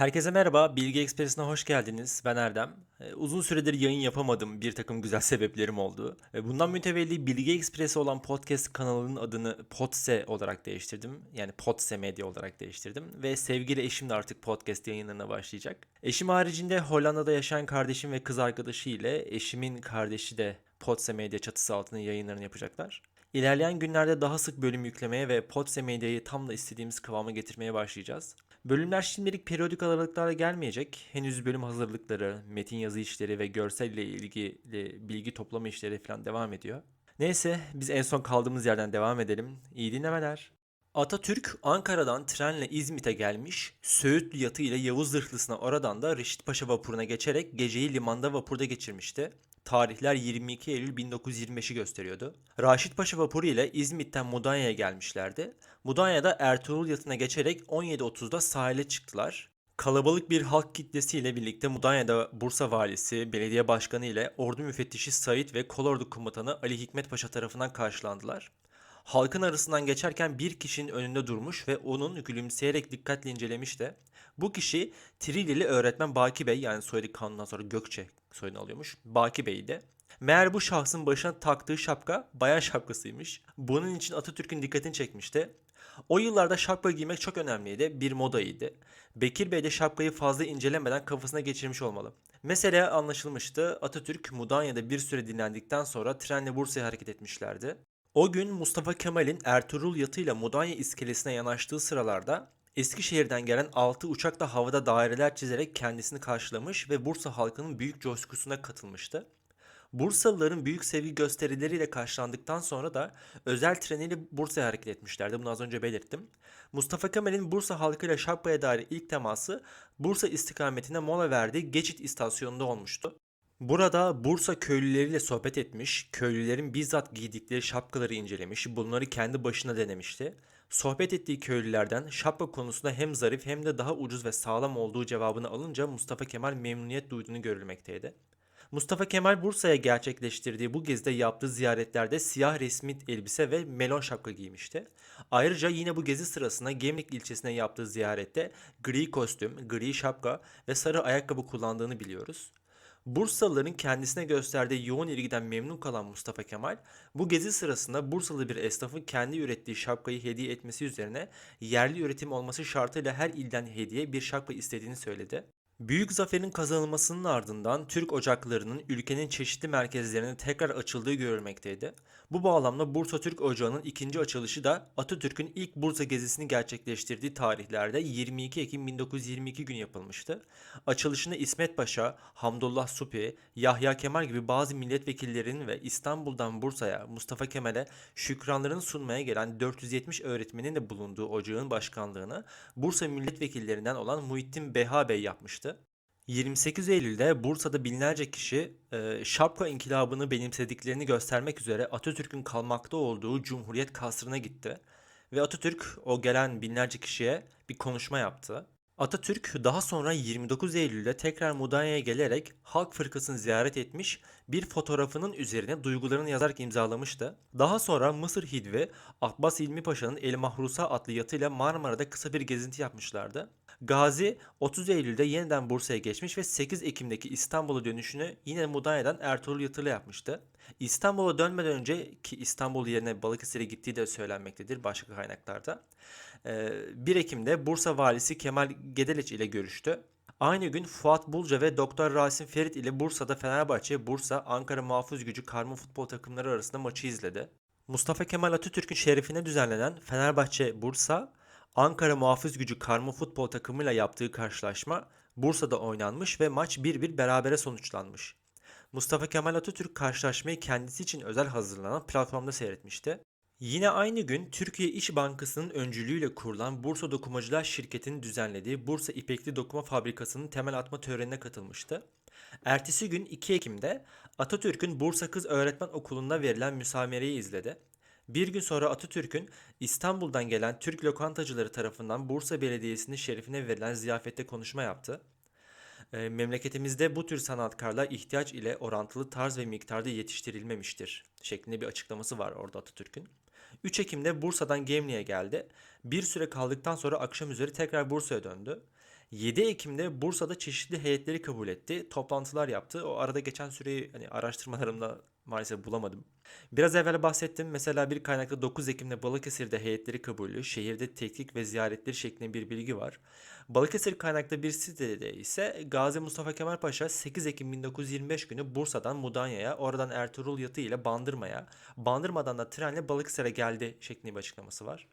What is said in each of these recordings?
Herkese merhaba, Bilgi Ekspresi'ne hoş geldiniz. Ben Erdem. Ee, Uzun süredir yayın yapamadım, bir takım güzel sebeplerim oldu. Ee, Bundan mütevelli Bilgi Ekspresi olan podcast kanalının adını Podse olarak değiştirdim. Yani Podse Medya olarak değiştirdim. Ve sevgili eşim de artık podcast yayınlarına başlayacak. Eşim haricinde Hollanda'da yaşayan kardeşim ve kız arkadaşı ile eşimin kardeşi de Podse Medya çatısı altında yayınlarını yapacaklar. İlerleyen günlerde daha sık bölüm yüklemeye ve Podse Medya'yı tam da istediğimiz kıvama getirmeye başlayacağız. Bölümler şimdilik periyodik aralıklarla gelmeyecek. Henüz bölüm hazırlıkları, metin yazı işleri ve görselle ilgili bilgi toplama işleri falan devam ediyor. Neyse biz en son kaldığımız yerden devam edelim. İyi dinlemeler. Atatürk Ankara'dan trenle İzmit'e gelmiş, Söğütlü yatı ile Yavuz Zırhlısı'na oradan da Reşit Paşa vapuruna geçerek geceyi limanda vapurda geçirmişti. Tarihler 22 Eylül 1925'i gösteriyordu. Raşit Paşa vapuru ile İzmit'ten Mudanya'ya gelmişlerdi. Mudanya'da Ertuğrul yatına geçerek 17.30'da sahile çıktılar. Kalabalık bir halk kitlesiyle birlikte Mudanya'da Bursa valisi, belediye başkanı ile ordu müfettişi Said ve kolordu komutanı Ali Hikmet Paşa tarafından karşılandılar. Halkın arasından geçerken bir kişinin önünde durmuş ve onun gülümseyerek dikkatle incelemiş. Bu kişi Trilili öğretmen Baki Bey yani soyadı kanundan sonra Gökçe soyadını alıyormuş. Baki Bey'di. Meğer bu şahsın başına taktığı şapka bayan şapkasıymış. Bunun için Atatürk'ün dikkatini çekmişti. O yıllarda şapka giymek çok önemliydi, bir modaydı. Bekir Bey de şapkayı fazla incelemeden kafasına geçirmiş olmalı. Mesele anlaşılmıştı. Atatürk Mudanya'da bir süre dinlendikten sonra trenle Bursa'ya hareket etmişlerdi. O gün Mustafa Kemal'in Ertuğrul yatıyla Mudanya iskelesine yanaştığı sıralarda Eskişehir'den gelen 6 uçak da havada daireler çizerek kendisini karşılamış ve Bursa halkının büyük coşkusuna katılmıştı. Bursalıların büyük sevgi gösterileriyle karşılandıktan sonra da özel treniyle Bursa'ya hareket etmişlerdi. Bunu az önce belirttim. Mustafa Kemal'in Bursa halkıyla Şapka'ya dair ilk teması Bursa istikametine mola verdiği Geçit istasyonunda olmuştu. Burada Bursa köylüleriyle sohbet etmiş, köylülerin bizzat giydikleri şapkaları incelemiş, bunları kendi başına denemişti. Sohbet ettiği köylülerden şapka konusunda hem zarif hem de daha ucuz ve sağlam olduğu cevabını alınca Mustafa Kemal memnuniyet duyduğunu görülmekteydi. Mustafa Kemal Bursa'ya gerçekleştirdiği bu gezide yaptığı ziyaretlerde siyah resmi elbise ve melon şapka giymişti. Ayrıca yine bu gezi sırasında Gemlik ilçesine yaptığı ziyarette gri kostüm, gri şapka ve sarı ayakkabı kullandığını biliyoruz. Bursalıların kendisine gösterdiği yoğun ilgiden memnun kalan Mustafa Kemal, bu gezi sırasında Bursalı bir esnafın kendi ürettiği şapkayı hediye etmesi üzerine yerli üretim olması şartıyla her ilden hediye bir şapka istediğini söyledi. Büyük zaferin kazanılmasının ardından Türk ocaklarının ülkenin çeşitli merkezlerine tekrar açıldığı görülmekteydi. Bu bağlamda Bursa Türk Ocağı'nın ikinci açılışı da Atatürk'ün ilk Bursa gezisini gerçekleştirdiği tarihlerde 22 Ekim 1922 gün yapılmıştı. Açılışında İsmet Paşa, Hamdullah Supi, Yahya Kemal gibi bazı milletvekillerinin ve İstanbul'dan Bursa'ya Mustafa Kemal'e şükranlarını sunmaya gelen 470 öğretmenin de bulunduğu ocağın başkanlığını Bursa milletvekillerinden olan Muhittin Beha Bey yapmıştı. 28 Eylül'de Bursa'da binlerce kişi e, şapka inkılabını benimsediklerini göstermek üzere Atatürk'ün kalmakta olduğu Cumhuriyet Kasrı'na gitti. Ve Atatürk o gelen binlerce kişiye bir konuşma yaptı. Atatürk daha sonra 29 Eylül'de tekrar Mudanya'ya gelerek Halk Fırkası'nı ziyaret etmiş, bir fotoğrafının üzerine duygularını yazarak imzalamıştı. Daha sonra Mısır Hidvi, Abbas İlmi Paşa'nın El Mahrusa adlı yatıyla Marmara'da kısa bir gezinti yapmışlardı. Gazi 30 Eylül'de yeniden Bursa'ya geçmiş ve 8 Ekim'deki İstanbul'a dönüşünü yine Mudanya'dan Ertuğrul Yatır'la yapmıştı. İstanbul'a dönmeden önce ki İstanbul yerine Balıkesir'e gittiği de söylenmektedir başka kaynaklarda. 1 Ekim'de Bursa valisi Kemal Gedeleç ile görüştü. Aynı gün Fuat Bulca ve Doktor Rasim Ferit ile Bursa'da Fenerbahçe, Bursa, Ankara Muhafız Gücü karma futbol takımları arasında maçı izledi. Mustafa Kemal Atatürk'ün şerefine düzenlenen Fenerbahçe Bursa, Ankara Muhafız Gücü karma futbol takımıyla yaptığı karşılaşma Bursa'da oynanmış ve maç 1-1 berabere sonuçlanmış. Mustafa Kemal Atatürk karşılaşmayı kendisi için özel hazırlanan platformda seyretmişti. Yine aynı gün Türkiye İş Bankası'nın öncülüğüyle kurulan Bursa Dokumacılar Şirketi'nin düzenlediği Bursa İpekli Dokuma Fabrikası'nın temel atma törenine katılmıştı. Ertesi gün 2 Ekim'de Atatürk'ün Bursa Kız Öğretmen Okulu'nda verilen müsamereyi izledi. Bir gün sonra Atatürk'ün İstanbul'dan gelen Türk lokantacıları tarafından Bursa Belediyesi'nin şerefine verilen ziyafette konuşma yaptı. E, memleketimizde bu tür sanatkarlar ihtiyaç ile orantılı tarz ve miktarda yetiştirilmemiştir şeklinde bir açıklaması var orada Atatürk'ün. 3 Ekim'de Bursa'dan Gemli'ye geldi. Bir süre kaldıktan sonra akşam üzeri tekrar Bursa'ya döndü. 7 Ekim'de Bursa'da çeşitli heyetleri kabul etti. Toplantılar yaptı. O arada geçen süreyi hani araştırmalarımda maalesef bulamadım. Biraz evvel bahsettim. Mesela bir kaynakta 9 Ekim'de Balıkesir'de heyetleri kabulü, şehirde tetkik ve ziyaretleri şeklinde bir bilgi var. Balıkesir kaynakta bir sitede ise Gazi Mustafa Kemal Paşa 8 Ekim 1925 günü Bursa'dan Mudanya'ya, oradan Ertuğrul yatı ile Bandırma'ya, Bandırma'dan da trenle Balıkesir'e geldi şeklinde bir açıklaması var.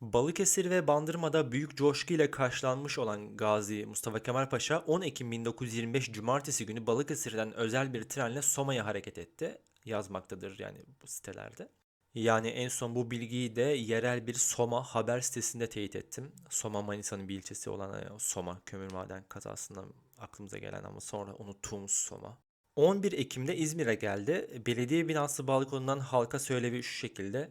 Balıkesir ve Bandırma'da büyük coşku ile karşılanmış olan Gazi Mustafa Kemal Paşa 10 Ekim 1925 Cumartesi günü Balıkesir'den özel bir trenle Soma'ya hareket etti. Yazmaktadır yani bu sitelerde. Yani en son bu bilgiyi de yerel bir Soma haber sitesinde teyit ettim. Soma Manisa'nın bir ilçesi olan e, Soma kömür maden kazasından aklımıza gelen ama sonra unuttuğumuz Soma. 11 Ekim'de İzmir'e geldi. Belediye binası balkonundan halka söylevi şu şekilde.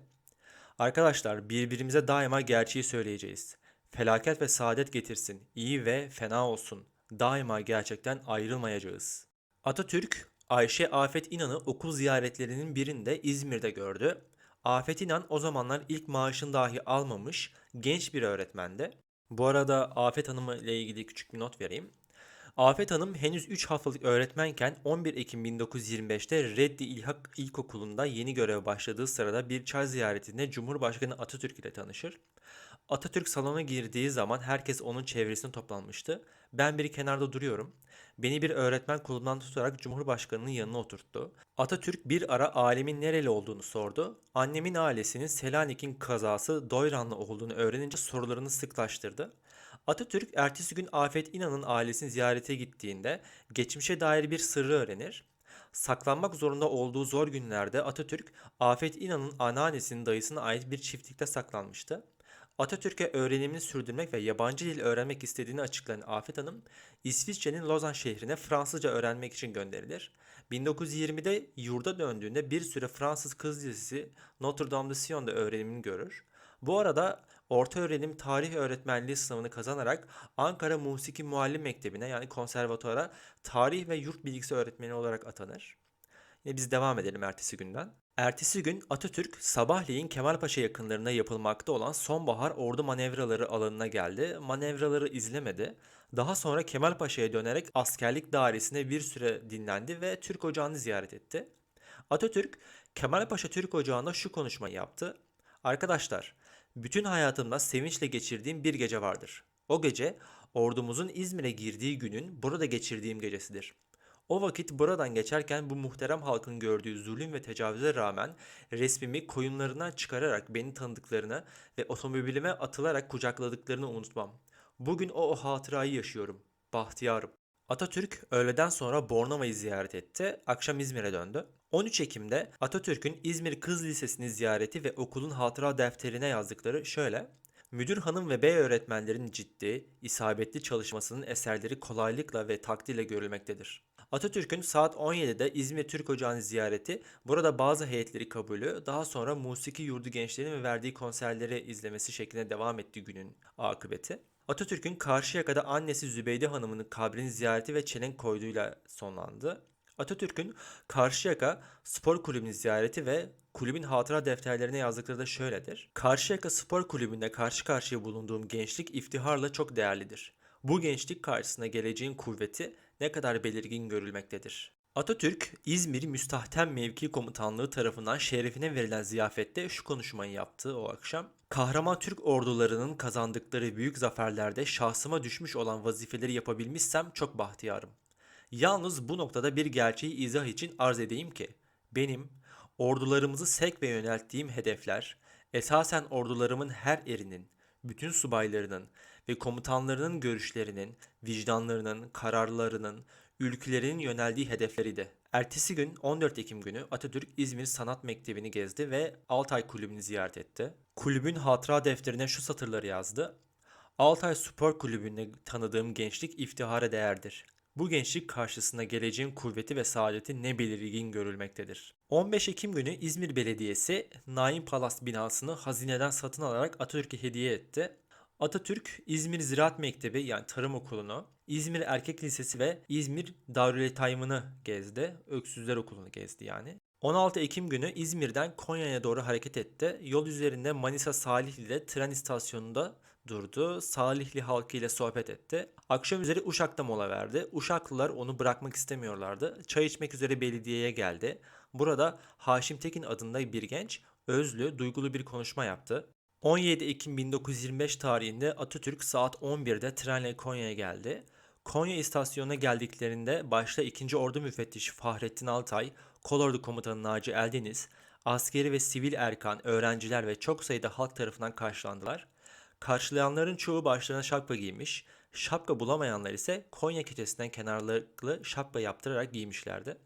Arkadaşlar birbirimize daima gerçeği söyleyeceğiz. Felaket ve saadet getirsin, iyi ve fena olsun. Daima gerçekten ayrılmayacağız. Atatürk, Ayşe Afet İnan'ı okul ziyaretlerinin birinde İzmir'de gördü. Afet İnan o zamanlar ilk maaşını dahi almamış genç bir öğretmendi. Bu arada Afet Hanım'la ilgili küçük bir not vereyim. Afet Hanım henüz 3 haftalık öğretmenken 11 Ekim 1925'te Reddi İlhak İlkokulu'nda yeni görev başladığı sırada bir çay ziyaretinde Cumhurbaşkanı Atatürk ile tanışır. Atatürk salona girdiği zaman herkes onun çevresine toplanmıştı. Ben bir kenarda duruyorum. Beni bir öğretmen kolundan tutarak Cumhurbaşkanı'nın yanına oturttu. Atatürk bir ara alemin nereli olduğunu sordu. Annemin ailesinin Selanik'in kazası Doyranlı olduğunu öğrenince sorularını sıklaştırdı. Atatürk ertesi gün Afet İnan'ın ailesini ziyarete gittiğinde geçmişe dair bir sırrı öğrenir. Saklanmak zorunda olduğu zor günlerde Atatürk, Afet İnan'ın anneannesinin dayısına ait bir çiftlikte saklanmıştı. Atatürk'e öğrenimini sürdürmek ve yabancı dil öğrenmek istediğini açıklayan Afet Hanım, İsviçre'nin Lozan şehrine Fransızca öğrenmek için gönderilir. 1920'de yurda döndüğünde bir süre Fransız kız lisesi Notre Dame de Sion'da öğrenimini görür. Bu arada orta öğrenim tarih öğretmenliği sınavını kazanarak Ankara Musiki Muallim Mektebi'ne yani konservatuara tarih ve yurt bilgisi öğretmeni olarak atanır. Yine biz devam edelim ertesi günden. Ertesi gün Atatürk sabahleyin Kemalpaşa yakınlarında yapılmakta olan sonbahar ordu manevraları alanına geldi. Manevraları izlemedi. Daha sonra Kemalpaşa'ya dönerek askerlik dairesinde bir süre dinlendi ve Türk Ocağı'nı ziyaret etti. Atatürk Kemalpaşa Türk Ocağı'nda şu konuşmayı yaptı. Arkadaşlar, bütün hayatımda sevinçle geçirdiğim bir gece vardır. O gece ordumuzun İzmir'e girdiği günün burada geçirdiğim gecesidir. O vakit buradan geçerken bu muhterem halkın gördüğü zulüm ve tecavüze rağmen resmimi koyunlarından çıkararak beni tanıdıklarını ve otomobilime atılarak kucakladıklarını unutmam. Bugün o, o hatırayı yaşıyorum. Bahtiyarım. Atatürk öğleden sonra Bornova'yı ziyaret etti. Akşam İzmir'e döndü. 13 Ekim'de Atatürk'ün İzmir Kız Lisesi'ni ziyareti ve okulun hatıra defterine yazdıkları şöyle. Müdür hanım ve bey öğretmenlerin ciddi, isabetli çalışmasının eserleri kolaylıkla ve takdirle görülmektedir. Atatürk'ün saat 17'de İzmir Türk Ocağı'nı ziyareti, burada bazı heyetleri kabulü, daha sonra musiki yurdu gençlerin ve verdiği konserleri izlemesi şeklinde devam ettiği günün akıbeti. Atatürk'ün Karşıyaka'da annesi Zübeyde Hanım'ın kabrini ziyareti ve çelenk koyduğuyla sonlandı. Atatürk'ün Karşıyaka Spor Kulübü'nü ziyareti ve kulübün hatıra defterlerine yazdıkları da şöyledir. Karşıyaka Spor Kulübü'nde karşı karşıya bulunduğum gençlik iftiharla çok değerlidir. Bu gençlik karşısında geleceğin kuvveti ne kadar belirgin görülmektedir. Atatürk, İzmir Müstahtem Mevki Komutanlığı tarafından şerefine verilen ziyafette şu konuşmayı yaptı o akşam. Kahraman Türk ordularının kazandıkları büyük zaferlerde şahsıma düşmüş olan vazifeleri yapabilmişsem çok bahtiyarım. Yalnız bu noktada bir gerçeği izah için arz edeyim ki, benim ordularımızı sek ve yönelttiğim hedefler, esasen ordularımın her erinin, bütün subaylarının ve komutanlarının görüşlerinin, vicdanlarının, kararlarının, ülkelerinin yöneldiği hedefleriydi. Ertesi gün 14 Ekim günü Atatürk İzmir Sanat Mektebi'ni gezdi ve Altay Kulübü'nü ziyaret etti. Kulübün hatıra defterine şu satırları yazdı. Altay Spor Kulübü'nde tanıdığım gençlik iftihara değerdir. Bu gençlik karşısında geleceğin kuvveti ve saadeti ne belirgin görülmektedir. 15 Ekim günü İzmir Belediyesi Naim Palas binasını hazineden satın alarak Atatürk'e hediye etti. Atatürk İzmir Ziraat Mektebi yani Tarım Okulu'nu, İzmir Erkek Lisesi ve İzmir Darületaymı'nı gezdi. Öksüzler Okulu'nu gezdi yani. 16 Ekim günü İzmir'den Konya'ya doğru hareket etti. Yol üzerinde Manisa Salihli'de tren istasyonunda durdu. Salihli halkı ile sohbet etti. Akşam üzeri Uşak'ta mola verdi. Uşaklılar onu bırakmak istemiyorlardı. Çay içmek üzere belediyeye geldi. Burada Haşim Tekin adında bir genç özlü, duygulu bir konuşma yaptı. 17 Ekim 1925 tarihinde Atatürk saat 11'de trenle Konya'ya geldi. Konya istasyonuna geldiklerinde başta 2. Ordu Müfettişi Fahrettin Altay, Kolordu Komutanı Naci Eldeniz, askeri ve sivil erkan, öğrenciler ve çok sayıda halk tarafından karşılandılar. Karşılayanların çoğu başlarına şapka giymiş, şapka bulamayanlar ise Konya keçesinden kenarlıklı şapka yaptırarak giymişlerdi.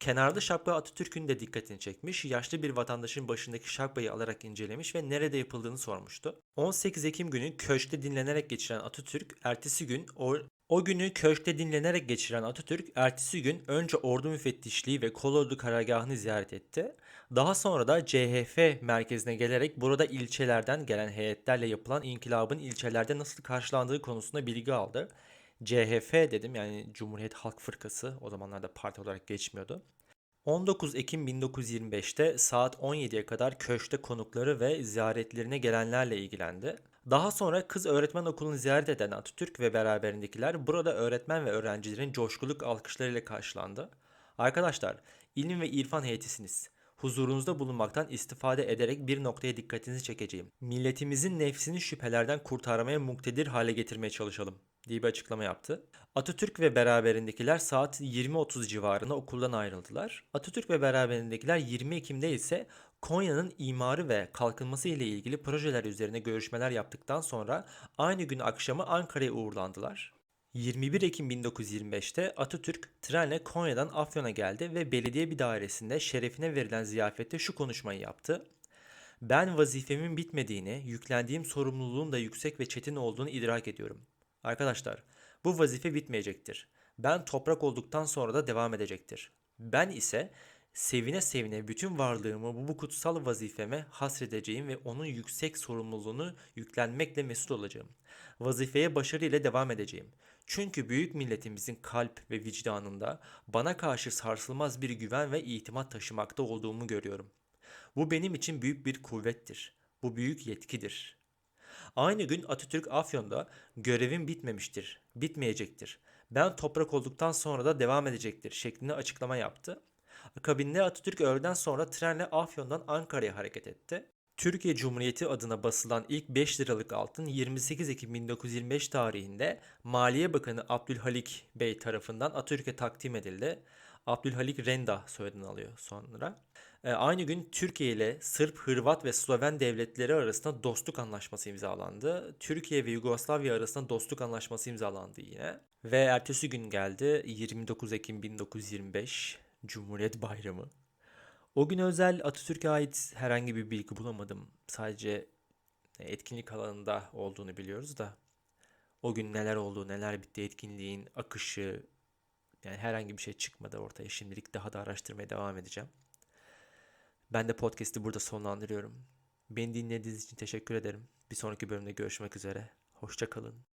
Kenarda şapka Atatürk'ün de dikkatini çekmiş, yaşlı bir vatandaşın başındaki şapkayı alarak incelemiş ve nerede yapıldığını sormuştu. 18 Ekim günü köşkte dinlenerek geçiren Atatürk, ertesi gün o, o günü köşkte dinlenerek geçiren Atatürk, ertesi gün önce ordu müfettişliği ve kolordu karargahını ziyaret etti. Daha sonra da CHF merkezine gelerek burada ilçelerden gelen heyetlerle yapılan inkılabın ilçelerde nasıl karşılandığı konusunda bilgi aldı. CHF dedim yani Cumhuriyet Halk Fırkası o zamanlarda parti olarak geçmiyordu. 19 Ekim 1925'te saat 17'ye kadar köşkte konukları ve ziyaretlerine gelenlerle ilgilendi. Daha sonra kız öğretmen okulunu ziyaret eden Atatürk ve beraberindekiler burada öğretmen ve öğrencilerin coşkuluk alkışlarıyla karşılandı. Arkadaşlar, ilim ve irfan heyetisiniz. Huzurunuzda bulunmaktan istifade ederek bir noktaya dikkatinizi çekeceğim. Milletimizin nefsini şüphelerden kurtarmaya muktedir hale getirmeye çalışalım diye bir açıklama yaptı. Atatürk ve beraberindekiler saat 20.30 civarında okuldan ayrıldılar. Atatürk ve beraberindekiler 20 Ekim'de ise Konya'nın imarı ve kalkınması ile ilgili projeler üzerine görüşmeler yaptıktan sonra aynı gün akşamı Ankara'ya uğurlandılar. 21 Ekim 1925'te Atatürk trenle Konya'dan Afyon'a geldi ve belediye bir dairesinde şerefine verilen ziyafette şu konuşmayı yaptı. Ben vazifemin bitmediğini, yüklendiğim sorumluluğun da yüksek ve çetin olduğunu idrak ediyorum. Arkadaşlar, bu vazife bitmeyecektir. Ben toprak olduktan sonra da devam edecektir. Ben ise sevine sevine bütün varlığımı bu, bu kutsal vazifeme hasredeceğim ve onun yüksek sorumluluğunu yüklenmekle mesut olacağım. Vazifeye başarıyla devam edeceğim. Çünkü büyük milletimizin kalp ve vicdanında bana karşı sarsılmaz bir güven ve itimat taşımakta olduğumu görüyorum. Bu benim için büyük bir kuvvettir. Bu büyük yetkidir. Aynı gün Atatürk Afyon'da görevim bitmemiştir, bitmeyecektir. Ben toprak olduktan sonra da devam edecektir şeklinde açıklama yaptı. Akabinde Atatürk öğleden sonra trenle Afyon'dan Ankara'ya hareket etti. Türkiye Cumhuriyeti adına basılan ilk 5 liralık altın 28 Ekim 1925 tarihinde Maliye Bakanı Abdülhalik Bey tarafından Atatürk'e takdim edildi. Abdülhalik Renda soyadını alıyor sonra. E, aynı gün Türkiye ile Sırp, Hırvat ve Sloven devletleri arasında dostluk anlaşması imzalandı. Türkiye ve Yugoslavya arasında dostluk anlaşması imzalandı yine. Ve ertesi gün geldi 29 Ekim 1925 Cumhuriyet Bayramı. O gün özel Atatürk'e ait herhangi bir bilgi bulamadım. Sadece etkinlik alanında olduğunu biliyoruz da o gün neler oldu, neler bitti, etkinliğin akışı yani herhangi bir şey çıkmadı ortaya. Şimdilik daha da araştırmaya devam edeceğim. Ben de podcast'i burada sonlandırıyorum. Beni dinlediğiniz için teşekkür ederim. Bir sonraki bölümde görüşmek üzere. Hoşçakalın.